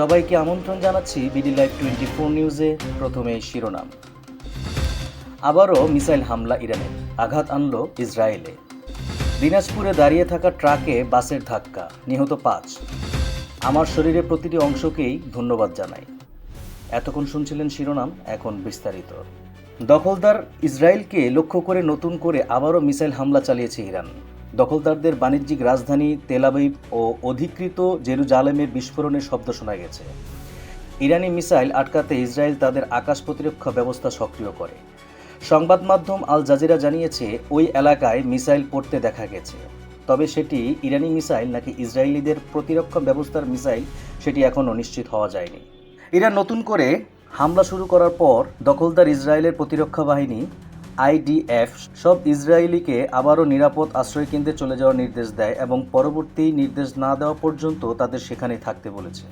সবাইকে আমন্ত্রণ জানাচ্ছি বিডি লাইভ টোয়েন্টি ফোর নিউজে প্রথমে শিরোনাম। আবারও মিসাইল হামলা ইরানে, আঘাত আনল ইসরায়েলে। দিনাজপুরে দাঁড়িয়ে থাকা ট্রাকে বাসের ধাক্কা, নিহত পাঁচ। আমার শরীরের প্রতিটি অংশকেই ধন্যবাদ জানাই। এতক্ষণ শুনছিলেন শিরোনাম, এখন বিস্তারিত। দখলদার ইসরায়েলকে লক্ষ্য করে নতুন করে আবারও মিসাইল হামলা চালিয়েছে ইরান। দখলদারদের বাণিজ্যিক রাজধানী তেলাবিব ও অধিকৃত জেরুজালেমের বিস্ফোরণের শব্দ শোনা গেছে। ইরানি মিসাইল আটকাতে ইসরায়েল তাদের আকাশ প্রতিরক্ষা ব্যবস্থা সক্রিয় করে। সংবাদ মাধ্যম আল জাজিরা জানিয়েছে, ওই এলাকায় মিসাইল পড়তে দেখা গেছে। তবে সেটি ইরানি মিসাইল নাকি ইসরায়েলিদের প্রতিরক্ষা ব্যবস্থার মিসাইল, সেটি এখনও নিশ্চিত হওয়া যায়নি। ইরান নতুন করে হামলা শুরু করার পর দখলদার ইসরায়েলের প্রতিরক্ষা বাহিনী আইডিএফ সব ইসরায়েলিকে আবারও নিরাপদ আশ্রয়কেন্দ্রে চলে যাওয়ার নির্দেশ দেয় এবং পরবর্তী নির্দেশ না দেওয়া পর্যন্ত তাদের সেখানে থাকতে বলেছে।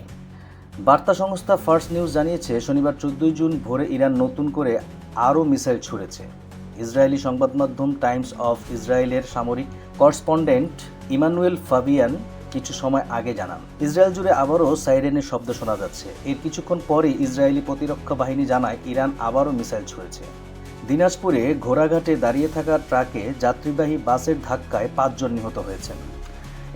বার্তা সংস্থা ফার্স্ট নিউজ জানিয়েছে, শনিবার চোদ্দই জুন ভোরে ইরান নতুন করে আরও মিসাইল ছুড়েছে। ইসরায়েলি সংবাদ মাধ্যম টাইমস অফ ইসরায়েলের সামরিক করসপন্ডেন্ট ইমানুয়েল ফাবিয়ান কিছু সময় আগে জানান, ইসরায়েল জুড়ে আবারও সাইরেনের শব্দ শোনা যাচ্ছে। এর কিছুক্ষণ পরেই ইসরায়েলি প্রতিরক্ষা বাহিনী জানায়, ইরান আবারও মিসাইল ছুড়েছে। দিনাজপুরে ঘোড়াঘাটে দাঁড়িয়ে থাকা ট্রাকে যাত্রীবাহী বাসের ধাক্কায় পাঁচজন নিহত হয়েছেন।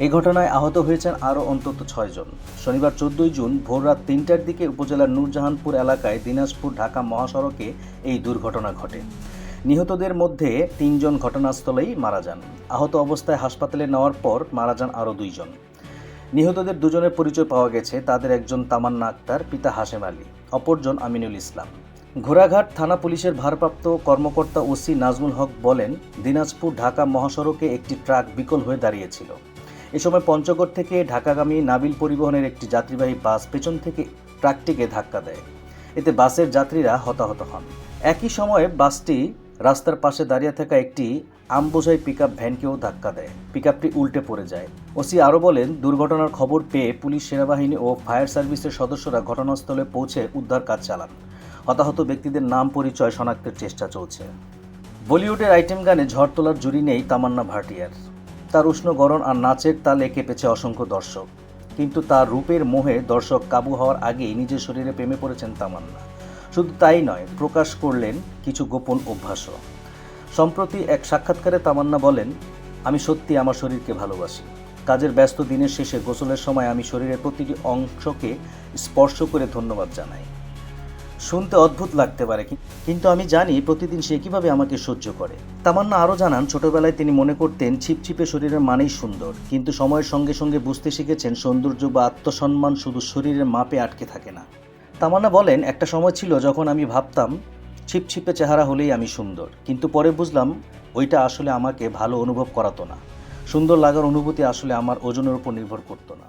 এই ঘটনায় আহত হয়েছেন আরও অন্তত ছয়জন। শনিবার চোদ্দই জুন ভোর রাত তিনটার দিকে উপজেলার নূরজাহানপুর এলাকায় দিনাজপুর ঢাকা মহাসড়কে এই দুর্ঘটনা ঘটে। নিহতদের মধ্যে তিনজন ঘটনাস্থলেই মারা যান। আহত অবস্থায় হাসপাতালে নেওয়ার পর মারা যান আরও দুইজন। নিহতদের দুজনের পরিচয় পাওয়া গেছে, তাদের একজন তামান্না আক্তার, পিতা হাশেম আলী, অপরজন আমিনুল ইসলাম। ঘোড়াঘাট থানা পুলিশের ভারপ্রাপ্ত কর্মকর্তা ওসি নাজমুল হক বলেন, দিনাজপুর ঢাকা মহাসড়কে একটি ট্রাক বিকল হয়ে দাঁড়িয়েছিল। এ সময় পঞ্চগড় থেকে ঢাকাগামী নাবিল পরিবহনের একটি যাত্রীবাহী বাস পেছন থেকে ট্রাকটিকে ধাক্কা দেয়। এতে বাসের যাত্রীরা হতাহত হন। একই সময়ে বাসটি রাস্তার পাশে দাঁড়িয়ে থাকা একটি আমবোঝাই পিকআপ ভ্যানকেও ধাক্কা দেয়। পিকআপটি উল্টে পড়ে যায়। ওসি আরও বলেন, দুর্ঘটনার খবর পেয়ে পুলিশ সেনাবাহিনী ও ফায়ার সার্ভিসের সদস্যরা ঘটনাস্থলে পৌঁছে উদ্ধার কাজ চালান। হতাহত ব্যক্তিদের নাম পরিচয় শনাক্তের চেষ্টা চলছে। বলিউডের আইটেম গানে ঝড় তোলার জুড়ি নেই তামান্না ভাটিয়ার। তার উষ্ণ গরণ আর নাচের তালে কেঁপেছে অসংখ্য দর্শক। কিন্তু তার রূপের মোহে দর্শক কাবু হওয়ার আগেই নিজের শরীরে প্রেমে পড়েছেন তামান্না। শুধু তাই নয়, প্রকাশ করলেন কিছু গোপন অভ্যাসও। সম্প্রতি এক সাক্ষাৎকারে তামান্না বলেন, আমি সত্যি আমার শরীরকে ভালোবাসি। কাজের ব্যস্ত দিনের শেষে গোসলের সময় আমি শরীরের প্রতিটি অংশকে স্পর্শ করে ধন্যবাদ জানাই। শুনতে অদ্ভুত লাগতে পারে কিন্তু আমি জানি প্রতিদিন সে কীভাবে আমাকে সহ্য করে। তামান্না আরও জানান, ছোটবেলায় তিনি মনে করতেন ছিপছিপে শরীরের মানেই সুন্দর। কিন্তু সময়ের সঙ্গে সঙ্গে বুঝতে শিখেছেন সৌন্দর্য বা আত্মসম্মান শুধু শরীরের মাপে আটকে থাকে না। তামান্না বলেন, একটা সময় ছিল যখন আমি ভাবতাম ছিপছিপে চেহারা হলেই আমি সুন্দর। কিন্তু পরে বুঝলাম, ওইটা আসলে আমাকে ভালো অনুভব করাতো না। সুন্দর লাগার অনুভূতি আসলে আমার ওজনের উপর নির্ভর করতো না।